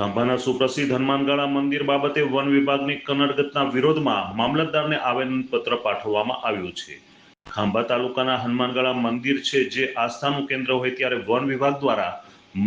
ખાંભાના સુપ્રસિદ્ધ હનુમાનગાળા મંદિર બાબતે વન વિભાગની કનડગતના વિરોધમાં મામલતદારને આવેદનપત્ર પાઠવવામાં આવ્યું છે. ખાંભા તાલુકાના હનુમાનગાળા મંદિર છે જે આસ્થાનું કેન્દ્ર હોય ત્યારે વન વિભાગ દ્વારા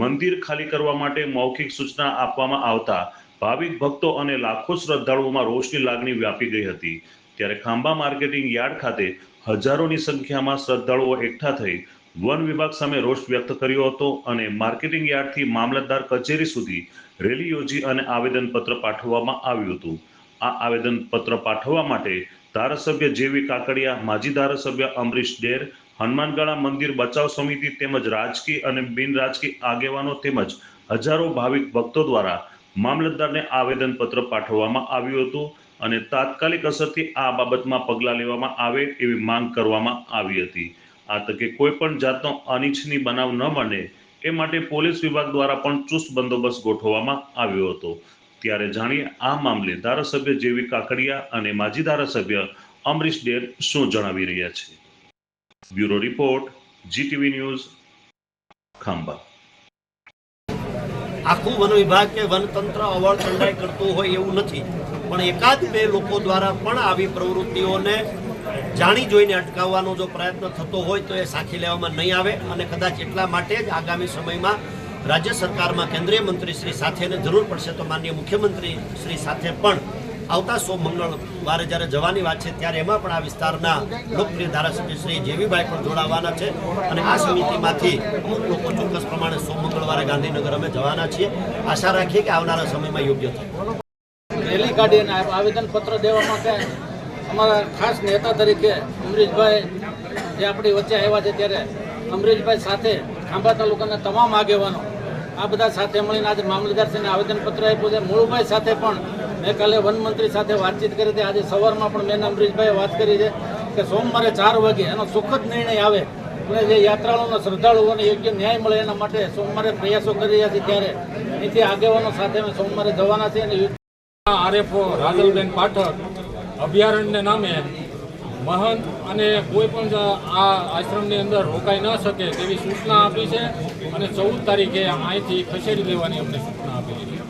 મંદિર ખાલી કરવા માટે મૌખિક સૂચના આપવામાં આવતા ભાવિક ભક્તો અને લાખો શ્રદ્ધાળુઓમાં રોષની લાગણી વ્યાપી ગઈ હતી. ત્યારે ખાંભા માર્કેટિંગ યાર્ડ ખાતે હજારોની સંખ્યામાં શ્રદ્ધાળુઓ એકઠા થઈ વન વિભાગ સામે રોષ વ્યક્ત કર્યો હતો અને માર્કેટિંગ યાર્ડથી મામલતદાર કચેરી સુધી રેલી યોજી અને આવેદનપત્ર પાઠવવામાં આવ્યું હતું. આ આવેદનપત્ર પાઠવવા માટે ધારાસભ્ય જેવી કાકડિયા, માજી ધારાસભ્ય અમરીશ ડેર હનુમાનગાળા મંદિર બચાવ સમિતિ તેમજ રાજકીય અને બિન રાજકીય આગેવાનો તેમજ હજારો ભાવિક ભક્તો દ્વારા મામલતદારને આવેદનપત્ર પાઠવવામાં આવ્યું હતું અને તાત્કાલિક અસરથી આ બાબતમાં પગલાં લેવામાં આવે એવી માંગ કરવામાં આવી હતી. આ તકે કોઈ પણ જાતનો અનિચ્છનીય બનાવ ન બને એ માટે પોલીસ વિભાગ દ્વારા પણ ચુસ્ત બંદોબસ્ત ગોઠવવામાં આવ્યો હતો. ત્યારે જાણીએ આ મામલે ધારાસભ્ય જેવી કાકડિયા અને માજી ધારાસભ્ય અમરીશ ડેર શું જણાવી રહ્યા છે? Bureau report, GTV news, Khambha. આખું વન વિભાગ કે વનતંત્ર અવળ કરતું હોય એવું નથી, પણ એકાદ બે લોકો દ્વારા પણ આવી પ્રવૃત્તિઓને જાણી જોઈને અટકાવવાનો જો પ્રયત્ન થતો હોય તો એ સાખી લેવામાં નહીં આવે અને કદાચ એટલા માટે જ આગામી સમયમાં રાજ્ય સરકારમાં કેન્દ્રીય મંત્રી શ્રી સાથે જરૂર પડશે તો માન્ય મુખ્યમંત્રી શ્રી સાથે પણ આવતા સો મંગળવારે જ્યારે જવાની વાત છે ત્યારે એમાં પણ આ વિસ્તારના લોકપ્રિય ધારાસભ્ય શ્રી જેવીભાઈ પણ જોડાવાના છે અને આ સમિતિમાંથી અમુક લોકો ચોક્કસ પ્રમાણે સો મંગળવારે ગાંધીનગર અમે જવાના છીએ. આશા રાખીએ કે આવનારા સમયમાં યોગ્ય થાય. રેલી કાઢીને આવેદન પત્ર દેવા માટે અમારા ખાસ નેતા તરીકે અમરીશભાઈ જે આપણી વચ્ચે આવ્યા છે ત્યારે અમરીશભાઈ સાથે ખાંભા તાલુકાના તમામ આગેવાનો આ બધા સાથે મળીને આજે મામલતદારશ્રીને આવેદનપત્ર આપ્યું છે. મૂળભાઈ સાથે પણ મેં કાલે વનમંત્રી સાથે વાતચીત કરી હતી. આજે સવારમાં પણ મેં અમરીશભાઈએ વાત કરી છે કે સોમવારે ચાર વાગે એનો સુખદ નિર્ણય આવે અને જે યાત્રાળુઓને શ્રદ્ધાળુઓને યોગ્ય ન્યાય મળે એના માટે સોમવારે પ્રયાસો કરી રહ્યા છે ત્યારે અહીંથી આગેવાનો સાથે અમે સોમવારે જવાના છીએ અને આરએફઓ રાજલબેન પાઠક અભયારણ્યને નામે મહંત અને કોઈ પણ આ આશ્રમની અંદર રોકાઈ ન શકે તેવી સૂચના આપી છે અને ચૌદ તારીખે અહીંથી ખસેડી દેવાની અમને સૂચના